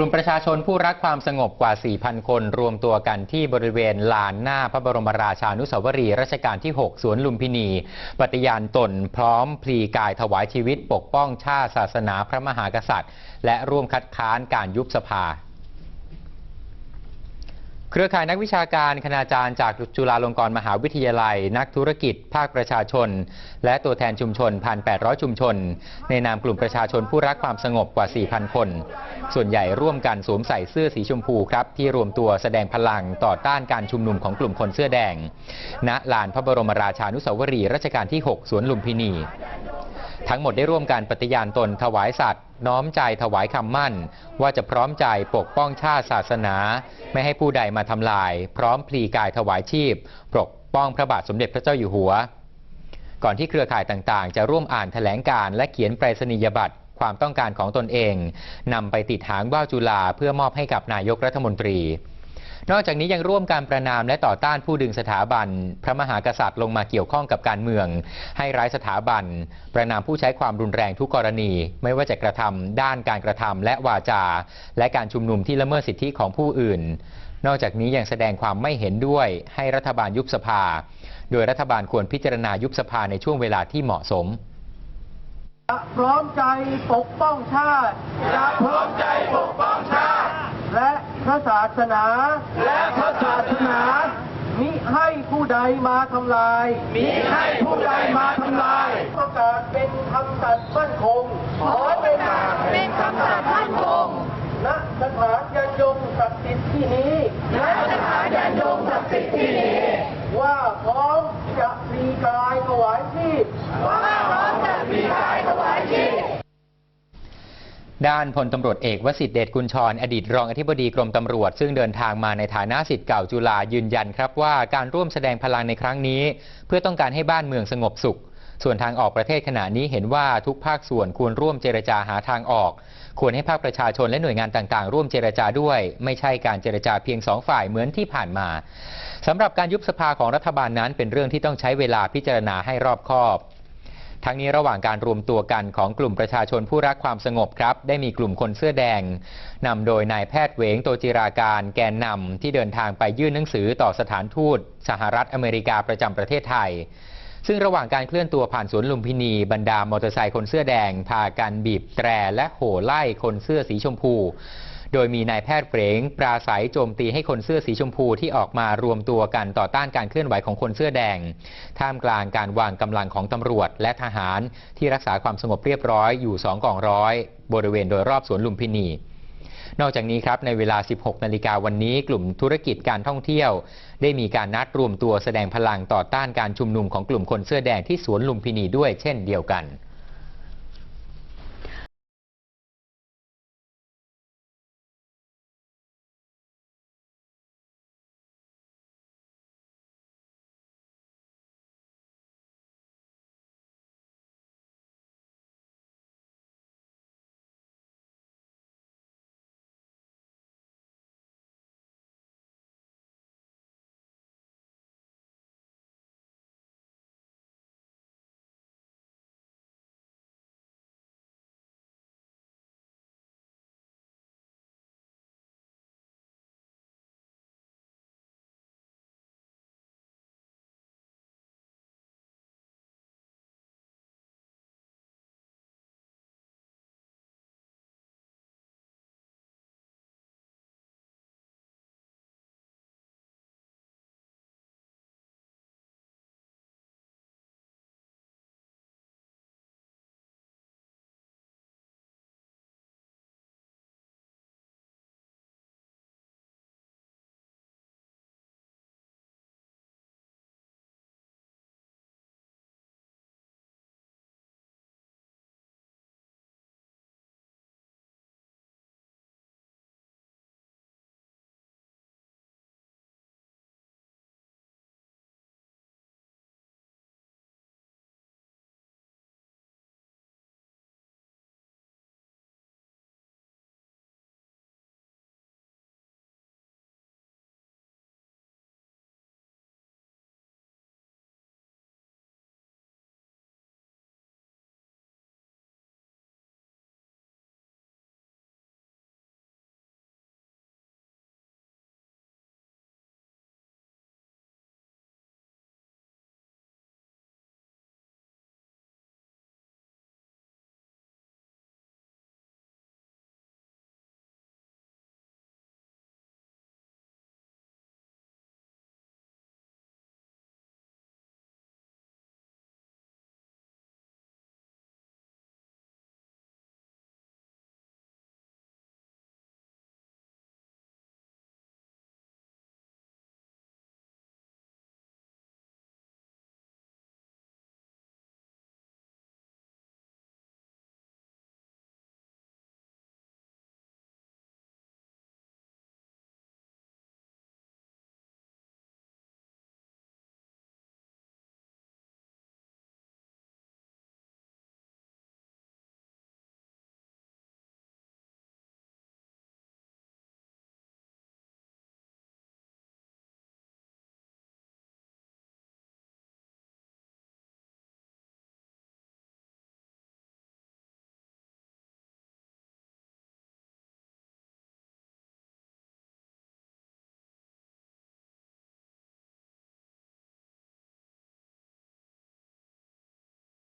กลุ่มประชาชนผู้รักความสงบกว่า 4,000 คน รวมตัวกันที่บริเวณลานหน้าพระบรมราชานุสาวรีย์รัชกาลที่ 6 สวนลุมพินี ปฏิญาณตนพร้อมพลีกายถวายชีวิตปกป้องชาติศาสนาพระมหากษัตริย์ และร่วมคัดค้านการยุบสภา เครือข่ายนักวิชาการคณาจารย์จากจุฬาลงกรณ์มหาวิทยาลัย นักธุรกิจ ภาคประชาชน และตัวแทนชุมชน 1,800 ชุมชน ในนามกลุ่มประชาชนผู้รักความสงบกว่า 4,000 คน ส่วนใหญ่ร่วมกันสวมใส่เสื้อสีชมพูครับ ที่รวมตัวแสดงพลังต่อต้านการชุมนุมของกลุ่มคนเสื้อแดง ณ ลานพระบรมราชานุสาวรีย์รัชกาลที่ 6 สวนลุมพินี ทั้งหมดได้ร่วมการปฏิญาณตนถวายสัตว์น้อมใจถวายคำมั่น ว่าจะพร้อมใจปกป้องชาติศาสนา ไม่ให้ผู้ใดมาทำลาย พร้อมพลีกายถวายชีพ ปกป้องพระบาทสมเด็จพระเจ้าอยู่หัว ก่อนที่เครือข่ายต่างๆ จะร่วมอ่านแถลงการและเขียนไปรษณียบัตรความต้องการของตนเองนำไปติดหางว่าวจุฬาเพื่อมอบให้กับนายกรัฐมนตรี นอกจากนี้ยังร่วมการประนามและต่อต้านผู้ดึงสถาบัน พระมหากษัตริย์ลงมาเกี่ยวข้องกับการเมือง ให้ร้ายสถาบัน ประนามผู้ใช้ความรุนแรงทุกกรณี ไม่ว่าจะกระทำด้านการกระทำและวาจา และการชุมนุมที่ละเมิดสิทธิของผู้อื่น นอกจากนี้ยังแสดงความไม่เห็นด้วยให้รัฐบาลยุบสภา โดยรัฐบาลควรพิจารณายุบสภาในช่วงเวลาที่เหมาะสมพร้อมใจปกป้องชาติจะพร้อมใจปกป้องชาติ และพ ระศาสนา และพระศาสนา มิให้ผู้ใดมาทำลายมีให้ผู้ใดมาทำลาย ประกาศเป็นคำสัตย์มั่นคง ขอเป็นกาศเป็นคำสั่งมั่นคงณสถานยันยงศักดิ์สิทธิ์ที่นี้และสถานยันยงศักดิ์สิทธิ์ที่นี้ ว่าพร้อมจะมีกายถวายชีพว่าพร้อมจะมีกายถวายชีพ ด้านพลตำรวจเอกวสิทธิเดชกุลชรอดีตรองอธิบดีกรมตำรวจ ซึ่งเดินทางมาในฐานะสิทธิ์เก่าจุฬายืนยันครับว่าการร่วมแสดงพลังในครั้งนี้ เพื่อต้องการให้บ้านเมืองสงบสุข ส่วนทางออกประเทศขณะนี้เห็นว่าทุกภาคส่วนควรร่วมเจรจาหาทางออก ควรให้ภาคประชาชนและหน่วยงานต่างๆ ร่วมเจรจาด้วย ไม่ใช่การเจรจาเพียงสองฝ่ายเหมือนที่ผ่านมาสำหรับการยุบสภาของรัฐบาลนั้นเป็นเรื่องที่ต้องใช้เวลาพิจารณาให้รอบคอบ ทั้งนี้ระหว่างการรวมตัวกันของกลุ่มประชาชนผู้รักความสงบครับ ได้มีกลุ่มคนเสื้อแดงนำโดยนายแพทย์เวงโตจิราการแกนนำที่เดินทางไปยื่นหนังสือต่อสถานทูต สหรัฐอเมริกาประจำประเทศไทยซึ่งระหว่างการเคลื่อนตัวผ่านสวนลุมพินี บรรดามอเตอร์ไซค์คนเสื้อแดง พากันบีบแตรและโห่ไล่คนเสื้อสีชมพู โดยมีนายแพทย์เฟรงปราศัยโจมตีให้คนเสื้อสีชมพูที่ออกมารวมตัวกันต่อต้านการเคลื่อนไหวของคนเสื้อแดง ท่ามกลางการวางกำลังของตำรวจและทหารที่รักษาความสงบเรียบร้อยอยู่2กองร้อย บริเวณโดยรอบสวนลุมพินีนอกจากนี้ครับในเวลา 16 นาฬิกาวันนี้ กลุ่มธุรกิจการท่องเที่ยว ได้มีการนัดรวมตัวแสดงพลังต่อต้านการชุมนุมของกลุ่มคนเสื้อแดงที่สวนลุมพินีด้วยเช่นเดียวกัน